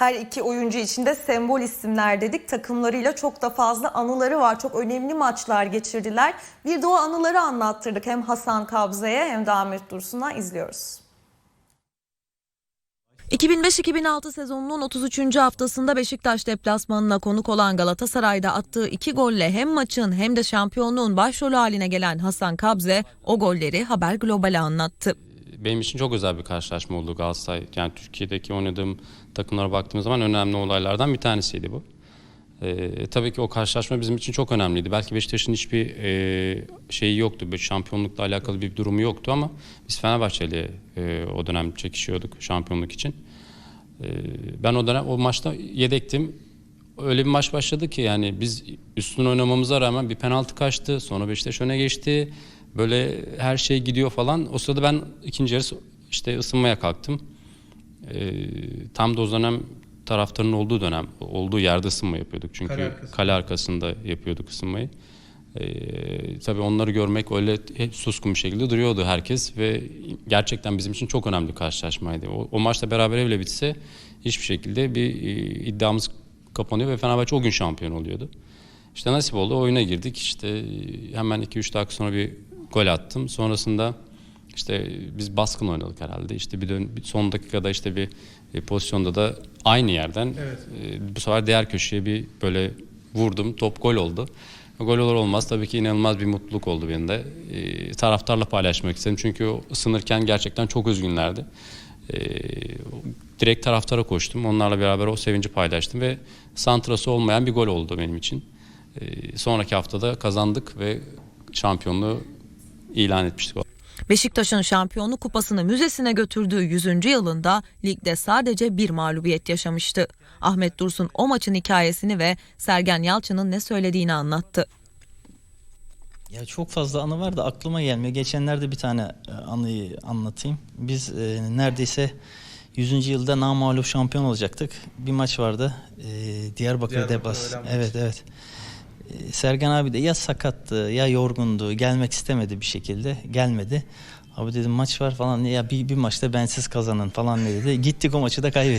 Her iki oyuncu için de sembol isimler dedik. Takımlarıyla çok da fazla anıları var. Çok önemli maçlar geçirdiler. Bir de o anıları anlattırdık. Hem Hasan Kabze'ye hem de Ahmet Dursun'a izliyoruz. 2005-2006 sezonunun 33. haftasında Beşiktaş deplasmanına konuk olan Galatasaray'da attığı iki golle hem maçın hem de şampiyonluğun başrolü haline gelen Hasan Kabze o golleri Haber Global'e anlattı. Benim için çok özel bir karşılaşma oldu Galatasaray. Yani Türkiye'deki oynadığım takımlara baktığımız zaman önemli olaylardan bir tanesiydi bu. Ee, tabii ki o karşılaşma bizim için çok önemliydi. Belki Beşiktaş'ın hiçbir e, şeyi yoktu, bir şampiyonlukla alakalı bir durumu yoktu ama biz Fenerbahçe'yle e, o dönem çekişiyorduk şampiyonluk için. E, ben o dönem o maçta yedektim. Öyle bir maç başladı ki yani biz üstün oynamamıza rağmen bir penaltı kaçtı. Sonra Beşiktaş öne geçti. Böyle her şey gidiyor falan. O sırada ben ikinci yarı işte ısınmaya kalktım. Ee, tam da o dönem taraftarın olduğu dönem, olduğu yerde ısınma yapıyorduk. Çünkü Kale kale, arkasında. yapıyorduk ısınmayı. Ee, tabii onları görmek öyle hep suskun bir şekilde duruyordu herkes ve gerçekten bizim için çok önemli karşılaşmaydı. O, o maçta beraber bile bitse hiçbir şekilde bir e, iddiamız kapanıyor ve Fenerbahçe o gün şampiyon oluyordu. İşte nasip oldu oyuna girdik işte e, hemen 2-3 dakika sonra bir gol attım. Sonrasında işte biz baskın oynadık herhalde. İşte bir, dön, bir son dakikada işte bir e, pozisyonda da aynı yerden Evet. e, bu sefer diğer köşeye bir böyle vurdum. Top gol oldu. Gol olur olmaz tabii ki inanılmaz bir mutluluk oldu benim de. E, taraftarla paylaşmak istedim. Çünkü o ısınırken gerçekten çok üzgünlerdi. E, direkt taraftara koştum. Onlarla beraber o sevinci paylaştım ve santrası olmayan bir gol oldu benim için. E, sonraki haftada kazandık ve şampiyonluğu ilan etmiştik. Beşiktaş'ın şampiyonluk kupasını müzesine götürdüğü 100. yılında ligde sadece bir mağlubiyet yaşamıştı. Ahmet Dursun o maçın hikayesini ve Sergen Yalçın'ın ne söylediğini anlattı. Ya çok fazla anı var da aklıma gelmiyor. Geçenlerde bir tane e, anıyı anlatayım. Biz e, neredeyse 100. yılda namağlup şampiyon olacaktık. Bir maç vardı. E, Diyarbakır Diyarbakır maçı. Evet evet. Sergen abi de ya sakattı ya yorgundu. Gelmek istemedi bir şekilde. Gelmedi. Abi dedim maç var falan. Ya bir, bir maçta bensiz kazanın falan dedi. Gittik o maçı da kaybettik.